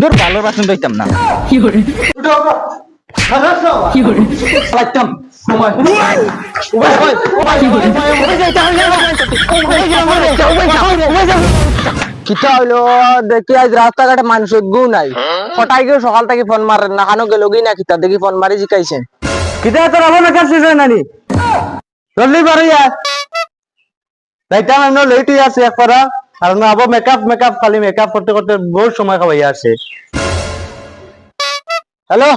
দূর ভালো বাসন পাইতাম না। কি করে দেখি আজ রাস্তাঘাটে নাই। হঠাৎ গিয়ে সকাল থেকে ফোন মারেন না। হানো গেল না কিতা দেখি ফোন মারি জিকাইছেন। কিতা তোর আমার কাজ শেষ হয় নানি? জলদি আমি আছে একবারা কারণ আবার মেকআপ মেকআপ খালি মেকআপ করতে করতে বহুত সময় খাওয়াই আছে। হ্যালো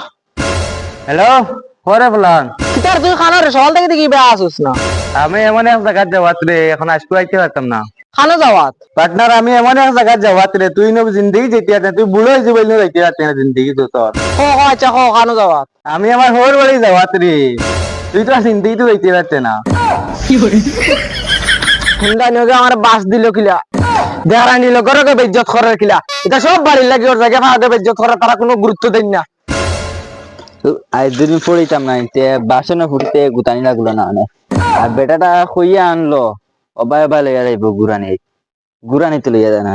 হ্যালো পরে বলান কিতার তুই খানার সকাল থেকে দেখি বেয়া আসুস না? আমি এমন এক জায়গায় যাওয়াত রে এখন আসতে আইতে পারতাম না। খানো যাওয়াত পার্টনার আমি এমন এক জায়গায় যাওয়াত রে তুই নো জিন্দগি যেতে আছে তুই বুড়ো হয়েছে বলে যাইতে পারতি না জিন্দগি তো তোর ও ও আচ্ছা হো খানো যাওয়াত আমি আমার হোর বাড়ি যাওয়াত রে তুই তো জিন্দগি তো যাইতে পারতে না। কি 有人，ঠান্ডা নগে আমার বাস দিল কিলা। দেহারা নিল গরকে বেজ্জত কিলা। এটা সব বাড়ির লাগে ওর জায়গা বেজ্জত তারা কোনো গুরুত্ব দেন না। আই দুদিন পড়িতাম না তে বাসনে ফুটতে গুতানি লাগল না আর বেটাটা আনলো যাইব গুরানি। গুরানি তো লইয়া যায় না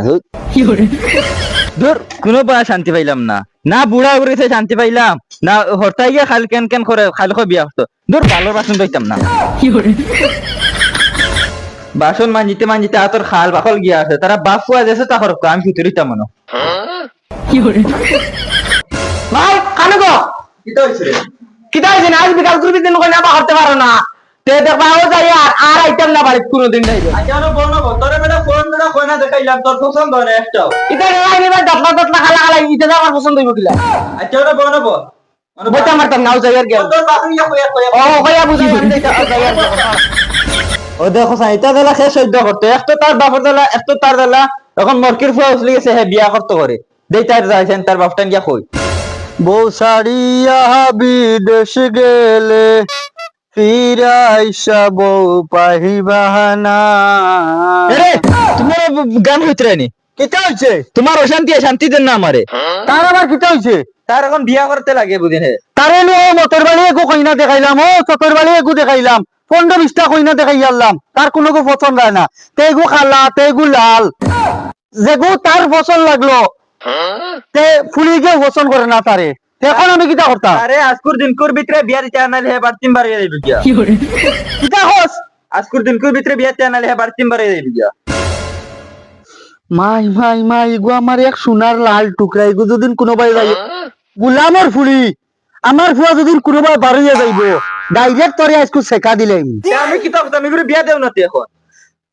ধর। কোনো শান্তি পাইলাম না। না বুড়া উড়িতে শান্তি পাইলাম না হরতাই গিয়া খাল কেন কেন করে খাল বিয়া হতো। ধর ভালো বাসন পাইতাম না। বাসন মাঞ্জিতে মাঞ্জিতে আতর খাল বাকল গিয়া আছে। তারা বাপ ফুয়া যেছে তা হরক আমি ভিতরিতা মনো। 有人，ভাই কানে গো? কিতা হইছে কিতা হয়েছে না? আজ বিকাল করবি দিন কই না বা করতে পারো না। তে দেখবা ও যাই আর আর আইটেম না বাড়ি কোনো দিন নাই আচ্ছা বলব তোর বেটা ফোন বেটা কই না দেখাইলাম তোর পছন্দ হয় না একটাও? ইতা রে নাই নিবা ডাবলা ডাবলা খালা খালা ইতে আমার পছন্দ হইব কিলা? আচ্ছা ওটা বলব বইতা মারতাম নাও যাই আর গেল। তোর বাসন ইয়া কইয়া কইয়া ও কইয়া বুঝাই আনতে যাই আর ও দেখো সাইতা দেলা সে সহ্য করতে। এক তো তার বাপর দেলা এক তো তার দেলা এখন মরকির ফুয়া উসলি গেছে হ্যাঁ বিয়া করতে করে। দেই তার যাইছেন তার বাপটান গিয়া কই? বউ সারিয়া বিদেশ গেলে ফিরাইসা বউ পাহিবাহানা আরে তোমার গান হইতে নি কিতা হইছে? তোমার অশান্তি শান্তি দেন না আমারে। তার আবার কিতা হইছে? তার এখন বিয়া করতে লাগে বুঝিন। হে তারে নো মতর বাড়ি একু কইনা দেখাইলাম ও চতর বাড়ি একু দেখাইলাম। পনেরো বিশটা কইনা দেখাই আনলাম। তার কোনো গো পছন্দ হয় না। তেগু খালা তেগু লাল। যেগু তার পছন্দ লাগল। তে ফুলিকে পছন্দ করে না তারে। এখন আমি কিতা করতাম? আরে আজকুর দিনকুর ভিতরে বিয়া দিতে আনালে হে বার তিনবার যাইব গিয়া। হস আজকুর দিনকুর ভিতরে বিয়া দিতে আনালে হে বার তিনবার যাইব গিয়া। মাই মাই মাই এগু আমার এক সোনার লাল টুকরা এগু যদি কোনোবাই যাই গুলামর ফুলি। আমার ফুয়া যদি কোনোবাই বাড়িয়ে যাইব। ডাইরেক্ট তরে আজকু শেখা দিলাম। তে আমি কি তখন আমি করে বিয়া দেও না তে এখন?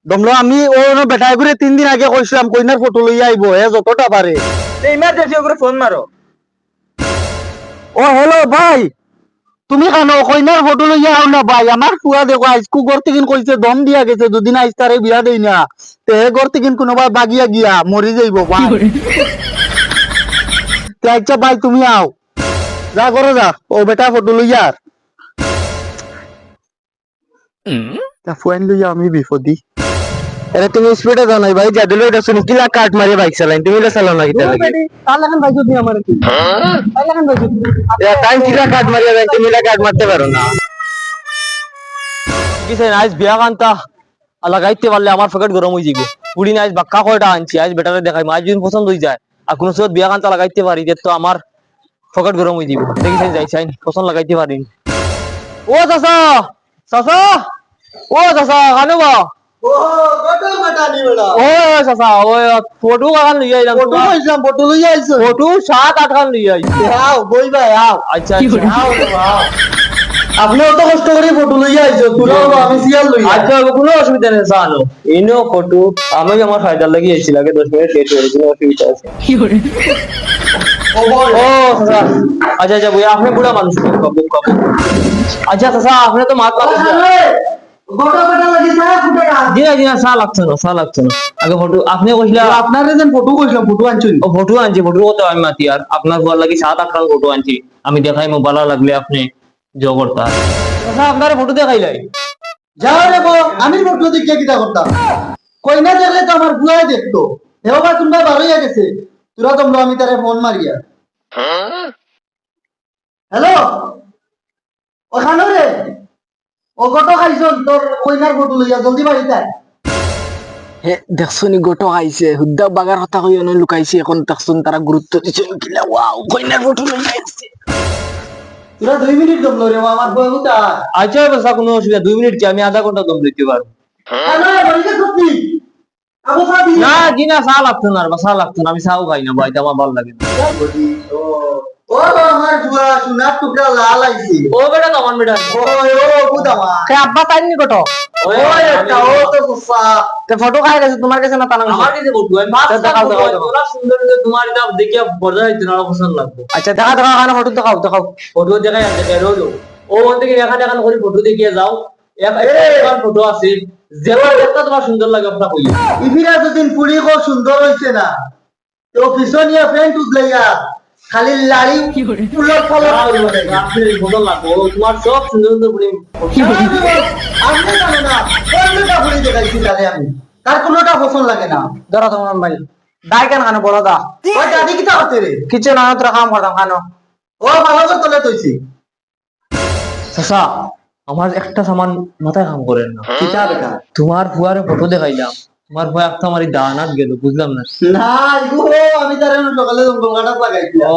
দমলো আমি ও বেটাই করে তিন দিন আগে কইছিলাম কইনার ফটো লইয়া আইব হে যতটা পারে তে ইমার্জেন্সি করে ফোন মারো ও হ্যালো ভাই তুমি কেন কইনার ফটো লইয়া আও না ভাই আমার ফুয়া দেখো আজকু ঘর থেকে কইছে দম দিয়া গেছে দুদিন আইস তারে বিয়া দেই না। তে হে ঘর থেকে কোনোবা বাগিয়া গিয়া মরি যাইব ভাই। তে আচ্ছা ভাই তুমি আও যা করো যা ও বেটা ফটো লইয়া আর তা ফুয়ান লইয়া আমি বিপদি আরে তুমি স্পিডে যাও নাই ভাই জাদুলো এটা শুনি কিলা কাট মারি বাইক চালাই তুমি এটা চালাও না কিটা লাগে তার লাগান ভাই যদি আমার কি তার লাগান ভাই যদি এ টাইম কিলা কাট মারিয়া যায় তুমি কাট মারতে পারো না কি কিসে আজ বিয়া কান্তা লাগাইতে পারলে আমার পকেট গরম হয়ে যাবে পুরি আজ বাক্কা কয়টা আনছি আজ বেটারে দেখাই আজ যদি পছন্দ হয়ে যায় আর কোন সময় বিয়া কান্তা লাগাইতে পারি যে তো আমার পকেট গরম হয়ে যাবে দেখিস যাই চাই পছন্দ লাগাইতে পারি ও চাচা চাচা? ও চাচা কানো বা ফটো কান লই আইলাম ফটো লই আইছো ফটো সাত আট খান লই আইছো আও বই ভাই আও। আচ্ছা আচ্ছা। আপনি অত কষ্ট করে ফটো লই আইছো তুলাও আমি সিয়াল লই আচ্ছা কোনো অসুবিধা নেই ইনো ফটো আমি আমার ফায়দা লাগি আইছি লাগে 10 মিনিট লেট কোনো অসুবিধা আছে। আচ্ছা আচ্ছা আপনি বুড়া মানুষ আচ্ছা চাচা আপনি তো মাত পাবেন জি না চা লাগছে না চা লাগছে না। আগে ফটো আপনি কইলা আপনার যেন ফটো কইছিলাম ফটো আনছেন ও ফটো আনছি ফটো কত আমি মাতি? আর আপনার বল লাগি সাত আট ফটো আনছি। আমি দেখাই মো ভালো লাগলে আপনি জগরতা আচ্ছা আপনার ফটো দেখাইলাই। যাও রে আমি ফটো দেখে কিটা করতাম। কই না দেখলে তো আমার বুয়াই দেখতো। এবার তোমরা বারোইয়া গেছে। তোরা তোমরা আমি তারে ফোন মারিয়া। হ্যালো? ওখানে রে? ও কত খাইছন তোর কইনার ফটো লইয়া জলদি বাড়িতে আয়। হে দেখছনি গোটো আইছে হুদ্দা বাগার কথা কই অনে লুকাইছে এখন দেখছন তারা গুরুত্ব দিছে কিলা ওয়াও কইনার ফটো লই আইছে তোরা দুই মিনিট দমলো রে আমার বই হুতা আচ্ছা বসা কোনো অসুবিধা দুই মিনিট কি আমি আধা ঘণ্টা দম দিতে পারব কেন বলিকে সত্যি আবু সাদি না জি না চা লাগতো না আর বা চা লাগতো না আমি চাও খাই না বাড়িতে আমার ভালো লাগে ও বেটা আমার বেটা। আব্বা ফটো খাই গেছে তোমার কাছে না তানা তোমার দেখিয়া বর্জা হইতে না পছন্দ লাগবে। আচ্ছা দেখা দেখা খানা ফটো দেখাও দেখাও। ফটো দেখাই রোজ ও থেকে দেখা দেখা করে ফটো দেখিয়ে যাও। ফটো আছে। যেটা দেখতে তোমার সুন্দর লাগে আপনার কইলে ইফিরা যদিন পুরি কো সুন্দর হইছে না। তো পিছনিয়া ফ্রেন্ড খালি লাড়ি কি করে? উলট পালট করবে না। আপনার সুন্দর লাগবে ও তোমার সব সুন্দর সুন্দর করে আপনি জানো না কোনটা পুরি দেখাইছি তাহলে আমি। তার কোনোটা পছন্দ লাগে না। ধরো তোমার ভাই। দাই কেন খানো বড় দা। ওই দাদি কিতা হতে রে কিছু না তোরা কাম করতাম খানো। ও ভালো করে তলে চাচা আমার একটা সামান মাথায় কাম করেন না কিতা বেটা তোমার ফুয়ারে ফটো দেখাইলাম তোমার ফুয়া একটা আমার দানাত গেল বুঝলাম না না আমি তার সকালে জঙ্গল কাটা লাগাইছিলাম ও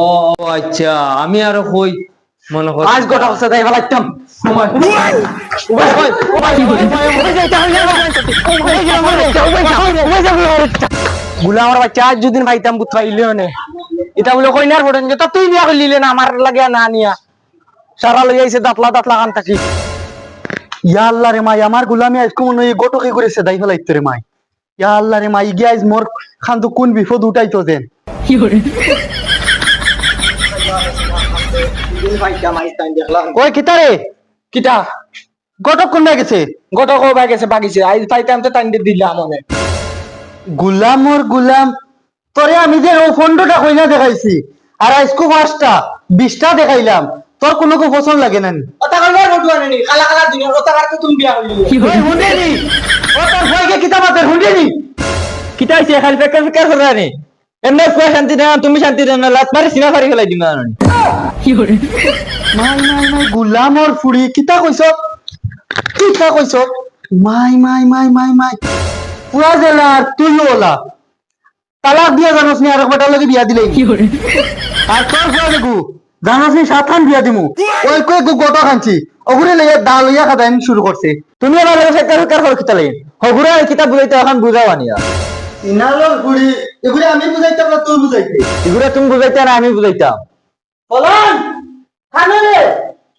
আচ্ছা আমি আরও কই মনে কর আজ গোটা হচ্ছে তাই ফেলাইতামগুলা আমার বাচ্চা আজ ভাইতাম নে এটা বলে কইনার ফটো নিয়ে তা তুই বিয়া না আমার লাগে না নিয়া সারা লই আইছে দাতলা দাতলা কান থাকি ইয়া আল্লাহ রে মাই আমার গুলামি আজকে মনে হয় গোটো কি করেছে দাই ফেলাইতে রে মাই। ইয়া আল্লাহ রে মাই গিয়া আজ মোর খান্দু কোন বিপদ উঠাইতো দেন ওই কিতা রে? কিতা? গটক কোন গেছে? গটক ও গেছে বাগিছে। আই পাইতাম তো টাইম দিলাম মনে। গুলামর গুলাম তোরে আমি যে ও ফন্ডটা কইনা দেখাইছি আর আজকু পাঁচটা বিশটা দেখাইলাম। তোর কোনো কো পছন্দ লাগে না ওটা কইবার ফটো আনেনি কালা কালা দিন ওটা কারতে তুমি বিয়া করলি কি করে? ওই হুন্ডেনি ও তোর ভাইকে কিতা মাতের হুন্ডেনি কিতা হইছে খালি পেকার পেকার করে আনি এমনি ফুয়া শান্তি না তুমি শান্তি না লাত মারি সিনা ফারি ফেলাই দিম আর কি করে মাই মাই মাই গুলামর ফুড়ি কিতা কইছ কিতা কইছ মাই মাই মাই মাই মাই। পুরা জেলা তুই ওলা। তালাক দিয়া জানোস নি আর লগে বিয়া দিলেই। কি করে আর তোর ফুয়া দেখু? জানোস নি সাতখান বিয়া দিমু। ওই কই গু গোটা খানছি। ওগুরে লইয়া দা লইয়া খাদাইন শুরু করছে। তুমি আমার লগে পেকার পেকার করে কিতা লাগে হগুরা কিতা বুঝাইতে এখন বুঝাও আনিয়া গুড়ি এগুলি আমি বুঝাইতাম না তুই বুঝাইতে। এগুলা তুমি বুঝাইতে না আমি বুঝাইতাম। ফলন খানে রে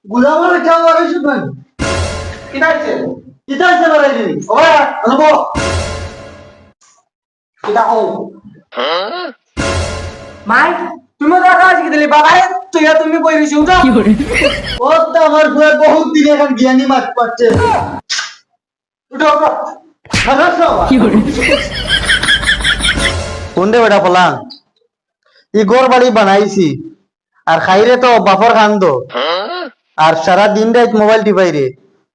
গুলামর আর শুনুন কিতা আছে কিতা আছে আনব কিতা হো মাই তুমি দেখা আজকে দিলি? তুমি কই রইছি? উঠো। ও তো আমার বুয়া বহুত দিন এখন জ্ঞানী মাছ পাচ্ছে। উঠো বেটা পলাং? ই গোর বাড়ি বানাইছি। আর খাইরে তো বাপর খান্দ। আর সারা দিন রাত মোবাইল টিপাই রে।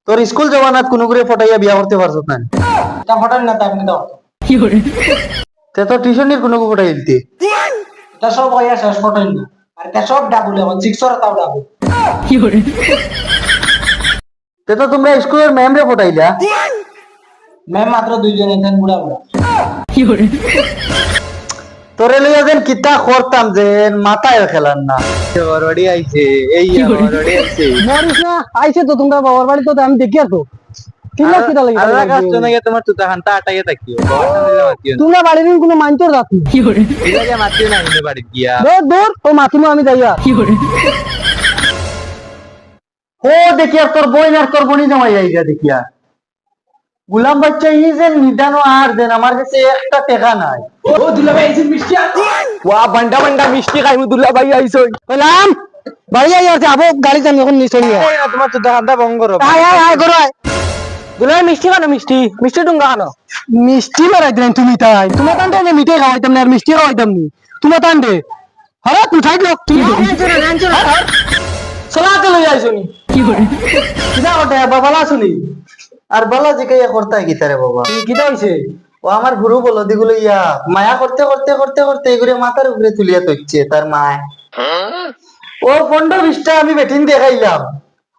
তোর স্কুল জমানাত কোনো করে ফটাইয়া বিয়া করতে পারছত না। এটা ফটাই না তাই করে তে তো টিউশনের কোনো ফটাই দিতে। এটা সব হইয়া শেষ ফটোই না। আর এটা সব ডাবুল এখন সিক্সর তাও ডাবুল কি করে তে তো তোমরা স্কুলের ম্যাম রে ফটাইলা ম্যাম মাত্র দুইজন এখানে বুড়া বুড়া। কি করে তোরে লইয়া যেন কিতা করতাম যে মাথায় খেলার না। অলরেডি আইছে এই করে? আইছে মরিস না আইছে তো তোমরা বাবার বাড়ি তো আমি দেখি আসো আমি যাইয়া। কি করে? ও দেখি আর তোর বই আর তোর বনি জামাই আইগা দেখি আর গুলাম বাচ্চা ই যে নিদানো আর দেন আমার কাছে একটা টেকা নাই। ও দুলা ভাই এই মিষ্টি আর ওয়া বান্ডা বান্ডা মিষ্টি খাইমু দুল্লা ভাই আইছই বললাম বাড়ি আই আছে আবো গাড়ি যান এখন নিয়ে। তোমার তুতা খানটা বন্ধ করো। আয় আয় আয় করো আয়। দুলা মিষ্টি খানো মিষ্টি। মিষ্টি টুঙ্গা খানো। মিষ্টি মারাই দিলেন তুমি তাই। তোমার মিঠাই খাওয়াইতাম না আর মিষ্টি খাওয়াইতাম নি। তোমার তুই থাক লোক তুমি চলাতে লই আইছনি কি করে কিনা ওটা বাবালা শুনি আর বলা যে কে করতে গিতারে বাবা? কিটা হইছে? ও আমার গুরু বলো দিগুলো ইয়া মায়া করতে করতে করতে করতে এগুলো মাথার উপরে তুলিয়া তৈছে তার মায়। ও পনেরো বিশটা আমি বেটিন দেখাইলাম।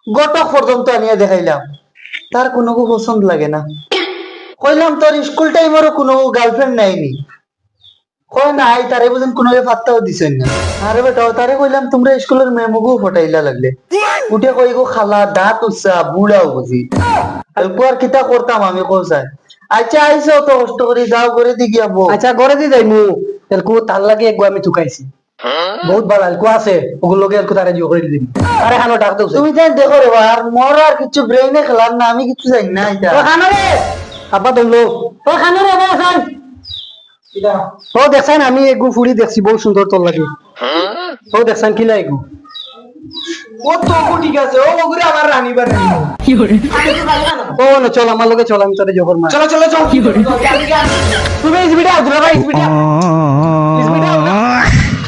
গটক পর্যন্ত আনিয়া দেখাইলাম। তার কোনো পছন্দ লাগে না। কইলাম, তোর স্কুল টাইমেরও কোনো গার্লফ্রেন্ড নাইনি কয় তারে বুঝেন কোনো পাত্তাও না। আরে বেটা তারে কইলাম, তোমরা স্কুলের ফটাইলা লাগলে। উঠে কই খালা, দাঁত উচ্চা বুড়াও বুঝি। আর কিতা করতাম আমি কোসাই আচ্ছা আইসো তো কষ্ট করে যাও করে দি গিয়া আচ্ছা করে দি যাই মু এলকু তার লাগে একগু আমি ঠুকাইছি। বহুত ভালো এলকু আছে। ওগুলো লোকে এলকু তারে জিও করে দিবি আরে হানো ডাক দেও তুমি তাই দেখো রে আর মোর আর কিছু ব্রেইনে খেলার না আমি কিছু জানি না এটা ও খানো রে আব্বা দমলো ও খানো রে আব্বা খান ও দেখছেন আমি এগু ফুড়ি দেখছি বহুত সুন্দর তোর লাগে। ও দেখছেন কি লাগু ও তো ঠিক আছে। ও ওগুরে আবার রানিবার Fiore, ও না চল আমার লগে চল আমি তোরে জবর মার চলো চলো কি Fiore, তুমি স্পিডে আও দুলা ভাই স্পিডে আও স্পিডে আও